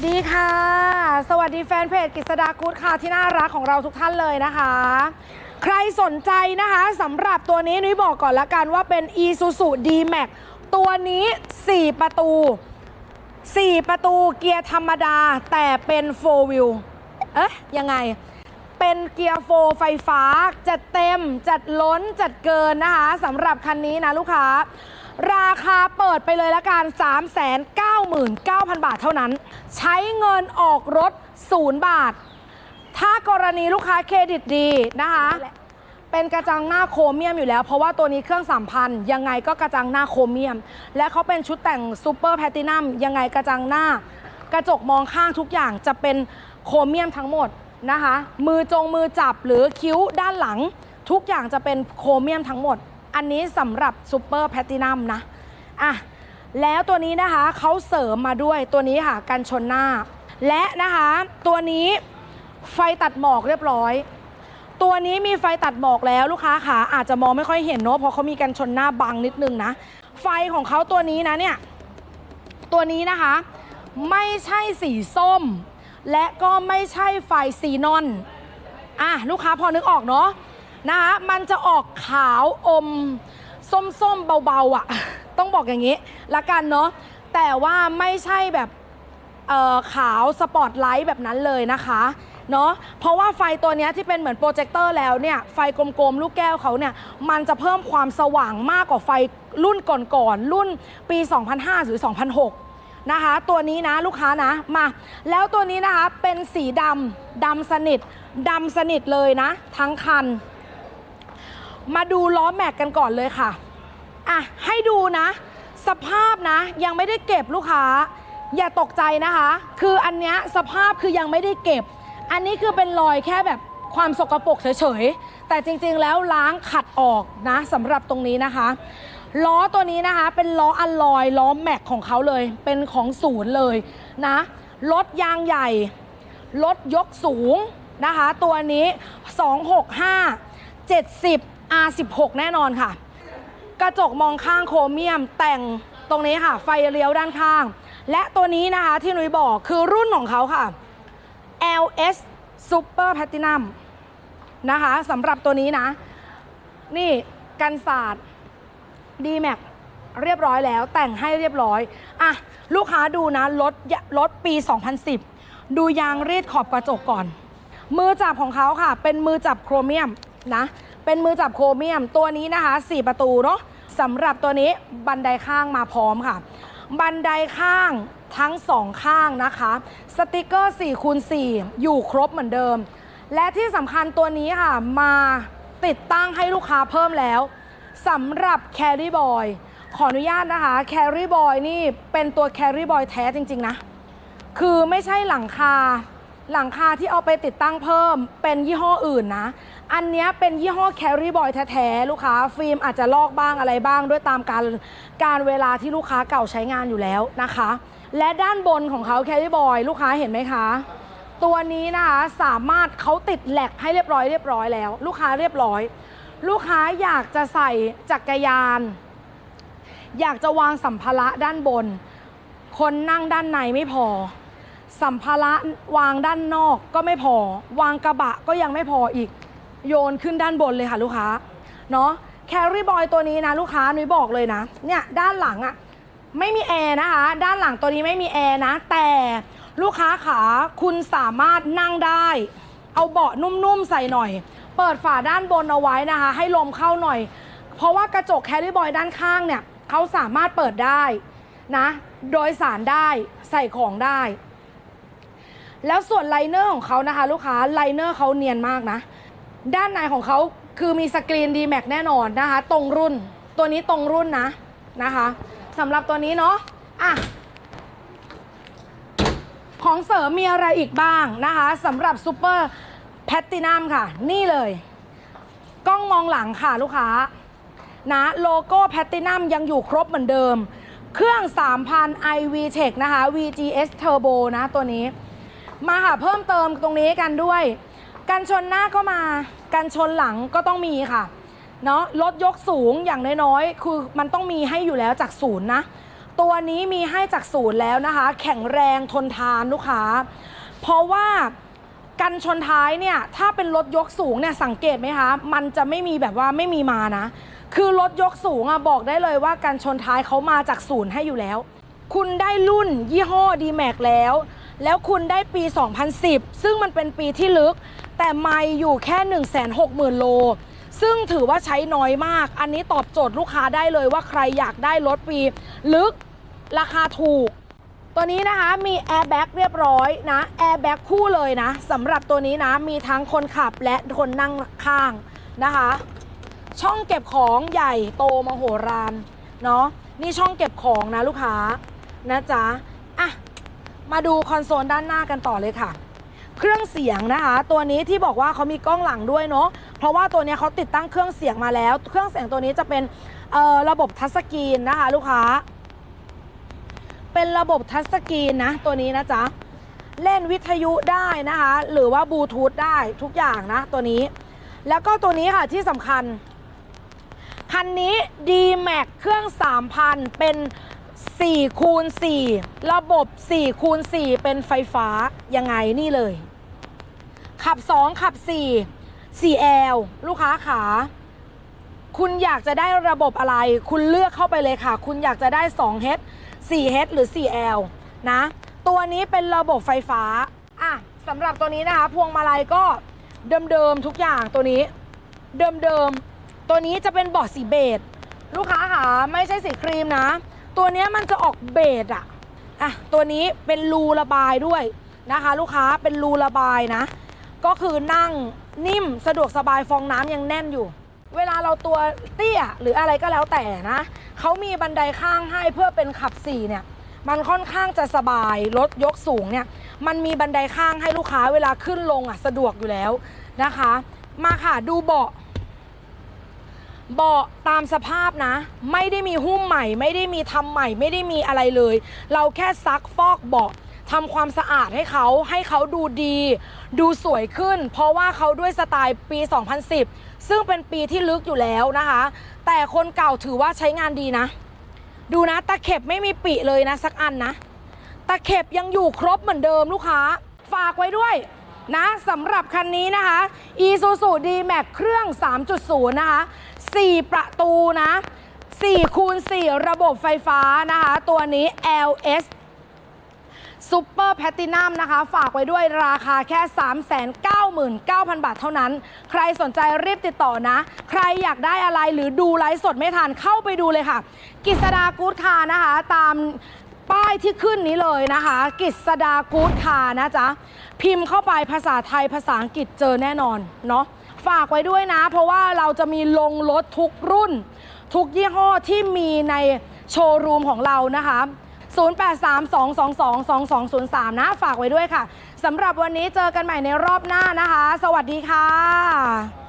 สวัสดีค่ะ สวัสดีแฟนเพจกฤษดากูดค่ะที่น่ารักของเราทุกท่านเลยนะคะ ใครสนใจนะคะสำหรับตัวนี้นุ้ยบอกก่อนละกันว่าเป็น Isuzu D-Max ตัวนี้ 4 ประตู 4 ประตูเกียร์ธรรมดาแต่เป็น 4 wheel เอ๊ะยังไง เป็นเกียร์โฟร์ไฟฟ้า จัดเต็ม จัดล้น จัดเกินนะคะสำหรับคันนี้นะลูกค้า ราคาเปิดไปเลยละกัน 399,000 บาทเท่านั้น ใช้เงินออกรถ 0 บาท ถ้ากรณีลูกค้าเครดิตดีนะคะ เป็นกระจังหน้าโครเมียมอยู่แล้ว เพราะว่าตัวนี้เครื่องสามพันยังไงก็กระจังหน้าโครเมียม และเขาเป็นชุดแต่งซูเปอร์แพตินัมยังไงกระจังหน้า กระจกมองข้างทุกอย่างจะเป็นโครเมียมทั้งหมดนะคะ มือจงมือจับหรือคิ้วด้านหลัง ทุกอย่างจะเป็นโครเมียมทั้งหมด อันนี้สำหรับซูเปอร์แพลตินัมนะอะแล้วตัวนี้นะคะเขาเสริมมาด้วยตัวนี้ค่ะกันชนหน้า และนะคะตัวนี้ไฟตัดหมอกเรียบร้อย ตัวนี้มีไฟตัดหมอกแล้วลูกค้าขาอาจจะมองไม่ค่อยเห็นเนาะเพราะเขามีกันชนหน้าบังนิดนึงนะ ไฟของเขาตัวนี้นะเนี่ยตัวนี้นะคะไม่ใช่สีส้ม และก็ไม่ใช่ไฟซีนอนอะลูกค้าพอนึกออกเนาะ นะคะมันจะออกขาวอม ส้มๆเบาๆอะ ต้องบอกอย่างนี้ละกันเนาะแต่ว่าไม่ใช่แบบขาวสปอตไลท์แบบนั้นเลยนะคะเนาะเพราะว่าไฟตัวนี้ที่เป็นเหมือนโปรเจคเตอร์แล้วเนี่ยไฟกลมๆ ลูกแก้วเขาเนี่ยมันจะเพิ่มความสว่างมากกว่าไฟรุ่นก่อนๆรุ่นปี 2005 หรือ 2006 นะคะ ตัวนี้นะลูกค้านะมา แล้วตัวนี้นะคะเป็นสีดำดำสนิทดำสนิทเลยนะ ทั้งคัน มาดูล้อแม็กกันก่อนเลยค่ะ อะ ให้ดูนะ สภาพนะ ยังไม่ได้เก็บลูกค้า อย่าตกใจนะคะ คืออันเนี้ยสภาพคือยังไม่ได้เก็บ อันนี้คือเป็นรอยแค่แบบความสกปรกเฉยๆ แต่จริงๆแล้วล้างขัดออกนะสำหรับตรงนี้นะคะ ล้อตัวนี้นะคะ เป็นล้ออัลลอยล้อแม็กของเขาเลย เป็นของศูนย์เลยนะรถยางใหญ่รถยกสูงนะคะ ตัวนี้ 265 70 R16 แน่นอนค่ะ กระจกมองข้างโครเมียมแต่งตรงนี้ค่ะ ไฟเลี้ยวด้านข้าง และตัวนี้นะคะที่นุ้ยบอกคือรุ่นของเขาค่ะ LS Super Platinum นะคะสำหรับตัวนี้นะ นี่กันศาสตร์ D-Max เรียบร้อยแล้วแต่งให้เรียบร้อยอะลูกค้าดูนะรถรถปี 2010 ดูยางรีดขอบกระจกก่อน มือจับของเขาค่ะ เป็นมือจับโครเมียมนะ เป็นมือจับโครเมียมตัวนี้นะคะ 4 ประตูเนาะสำหรับตัวนี้บันไดข้างมาพร้อมค่ะ บันไดข้างทั้งสองข้างนะคะ สติกเกอร์4คูณ4อยู่ครบเหมือนเดิม และที่สำคัญตัวนี้ค่ะ มาติดตั้งให้ลูกค้าเพิ่มแล้วสำหรับ Carry Boy ขออนุญาตนะคะ Carry Boy นี่เป็นตัว Carry Boy แท้จริง ๆ นะ คือไม่ใช่หลังคา หลังคาที่เอาไปติดตั้งเพิ่มเป็นยี่ห้ออื่นนะ อันนี้เป็นยี่ห้อ Carry Boy แท้ๆลูกค้า ฟิล์มอาจจะลอกบ้างอะไรบ้าง ด้วยตามการการเวลาที่ลูกค้าเก่าใช้งานอยู่แล้วนะคะ และด้านบนของเขา Carry Boy ลูกค้าเห็นไหมคะ ตัวนี้นะคะสามารถเขาติดแหลกให้เรียบร้อยเรียบร้อยแล้ว ลูกค้าเรียบร้อย ลูกค้าอยากจะใส่จักรยาน อยากจะวางสัมภาระด้านบน คนนั่งด้านในไม่พอ สัมภาระวางด้านนอกก็ไม่พอ วางกระบะก็ยังไม่พออีก โยนขึ้นด้านบนเลยค่ะลูกค้าเนาะแครี่บอยตัวนี้นะลูกค้านุ้ยบอกเลยนะ เนี่ยด้านหลังอะไม่มีแอร์นะคะ ด้านหลังตัวนี้ไม่มีแอร์นะ แต่ลูกค้าขาคุณสามารถนั่งได้ เอาเบาะนุ่มๆใส่หน่อย เปิดฝาด้านบนเอาไว้นะคะ ให้ลมเข้าหน่อย เพราะว่ากระจกแครี่บอยด้านข้างเนี่ยเขาสามารถเปิดได้นะ โดยสารได้ใส่ของได้ แล้วส่วนไลเนอร์ของเขานะคะ ลูกค้าไลเนอร์เขาเนียนมากนะ ด้านในของเขาคือมีสกรีน d m a x แน่นอนนะคะ ตรงรุ่น ตัวนี้ตรงรุ่นนะนะคะสำหรับตัวนี้เนาะอะของเสริมมีอะไรอีกบ้างนะคะสำหรับซูเปอร์แพตตินัมค่ะ นี่เลย กล้องมองหลังค่ะลูกค้านะโลโก้แพตตินัมยังอยู่ครบเหมือนเดิม เครื่อง 3,000 iV Tech นะคะ VGS Turbo นะตัวนี้ มาค่ะเพิ่มเติมตรงนี้กันด้วย กันชนหน้าก็มา กันชนหลังก็ต้องมีค่ะ เนาะรถยกสูงอย่างน้อยๆ คือมันต้องมีให้อยู่แล้วจากศูนย์นะ ตัวนี้มีให้จากศูนย์แล้วนะคะ แข็งแรงทนทานลูกค้า เพราะว่ากันชนท้ายเนี่ยถ้าเป็นรถยกสูงเนี่ยสังเกตไหมคะ มันจะไม่มีแบบว่าไม่มีมานะ คือรถยกสูงอะบอกได้เลยว่ากันชนท้ายเขามาจากศูนย์ให้อยู่แล้ว คุณได้รุ่นยี่ห้อ d m a x แล้ว แล้วคุณได้ปี 2010 ซึ่งมันเป็นปีที่ลึก แต่ไม่อยู่แค่ 160,000 โล ซึ่งถือว่าใช้น้อยมาก อันนี้ตอบโจทย์ลูกค้าได้เลยว่าใครอยากได้รถปี ลึก ราคาถูก ตัวนี้นะคะมีแอร์แบ็กเรียบร้อยนะ แอร์แบ็กคู่เลยนะสำหรับตัวนี้นะ มีทั้งคนขับและคนนั่งข้างนะคะ ช่องเก็บของใหญ่โตมโหฬารเนาะ นี่ช่องเก็บของนะลูกค้านะจ๊ะอะ มาดูคอนโซลด้านหน้ากันต่อเลยค่ะ เครื่องเสียงนะคะ ตัวนี้ที่บอกว่าเขามีกล้องหลังด้วยเนาะเพราะว่าตัวนี้เขาติดตั้งเครื่องเสียงมาแล้ว เครื่องเสียงตัวนี้จะเป็นระบบทัชสกรีนนะคะ ลูกค้า เป็นระบบทัชสกรีนนะตัวนี้นะจ๊ะเล่นวิทยุได้นะคะ หรือว่าบลูทูธได้ทุกอย่างนะตัวนี้ แล้วก็ตัวนี้ค่ะที่สำคัญ คันนี้ D-Max เครื่อง 3,000 เป็น 4คูณ4ระบบ4คูณ4เป็นไฟฟ้ายังไงนี่เลย ขับ 2 ขับ 4 4L ลูกค้าขาคุณอยากจะได้ระบบอะไร คุณเลือกเข้าไปเลยค่ะ คุณอยากจะได้ 2H 4H หรือ 4L นะ ตัวนี้เป็นระบบไฟฟ้า อะสำหรับตัวนี้นะคะ พวงมาลัยก็เดิมๆทุกอย่างตัวนี้ เดิมๆ ตัวนี้จะเป็นเบอดสีเบจลูกค้าค่ะไม่ใช่สีครีมนะ ตัวนี้มันจะออกเบจอะอะตัวนี้เป็นรูระบายด้วยนะคะ ลูกค้าเป็นรูระบายนะ ก็คือนั่งนิ่มสะดวกสบายฟองน้ำยังแน่นอยู่ เวลาเราตัวเตี้ยหรืออะไรก็แล้วแต่นะเขามีบันไดข้างให้เพื่อเป็นขับสี่เนี่ยมันค่อนข้างจะสบายรถยกสูงเนี่ยมันมีบันไดข้างให้ลูกค้าเวลาขึ้นลงอะสะดวกอยู่แล้วนะคะ มาค่ะดูเบาะ เบาะตามสภาพนะ ไม่ได้มีหุ้มใหม่ ไม่ได้มีทำใหม่ ไม่ได้มีอะไรเลย เราแค่ซักฟอกเบาะทำความสะอาดให้เขาให้เขาดูดี ดูสวยขึ้น เพราะว่าเขาด้วยสไตล์ปี 2010 ซึ่งเป็นปีที่ลึกอยู่แล้วนะคะ แต่คนเก่าถือว่าใช้งานดีนะ ดูนะตะเข็บไม่มีปิเลยนะสักอันนะตะเข็บยังอยู่ครบเหมือนเดิมลูกค้า ฝากไว้ด้วยนะสำหรับคันนี้นะคะ Isuzu D-Max เครื่อง 3.0 นะคะ 4 ประตูนะ4คูณ4ระบบไฟฟ้านะคะ ตัวนี้ LS ซูเปอร์แพตตินัมนะคะ ฝากไว้ด้วยราคาแค่ 399,000 บาทเท่านั้น ใครสนใจรีบติดต่อนะ ใครอยากได้อะไรหรือดูไลฟ์สดไม่ทันเข้าไปดูเลยค่ะ กิษดากู๊ดคานะคะ ตามป้ายที่ขึ้นนี้เลยนะคะ กิษดากู๊ดคานะจ๊ะ พิมพ์เข้าไปภาษาไทยภาษาอังกฤษเจอแน่นอนเนาะ ฝากไว้ด้วยนะ เพราะว่าเราจะมีลงรถทุกรุ่น ทุกยี่ห้อที่มีในโชว์รูมของเรานะคะ 0832222203 นะ ฝากไว้ด้วยค่ะสำหรับวันนี้เจอกันใหม่ในรอบหน้านะคะ สวัสดีค่ะ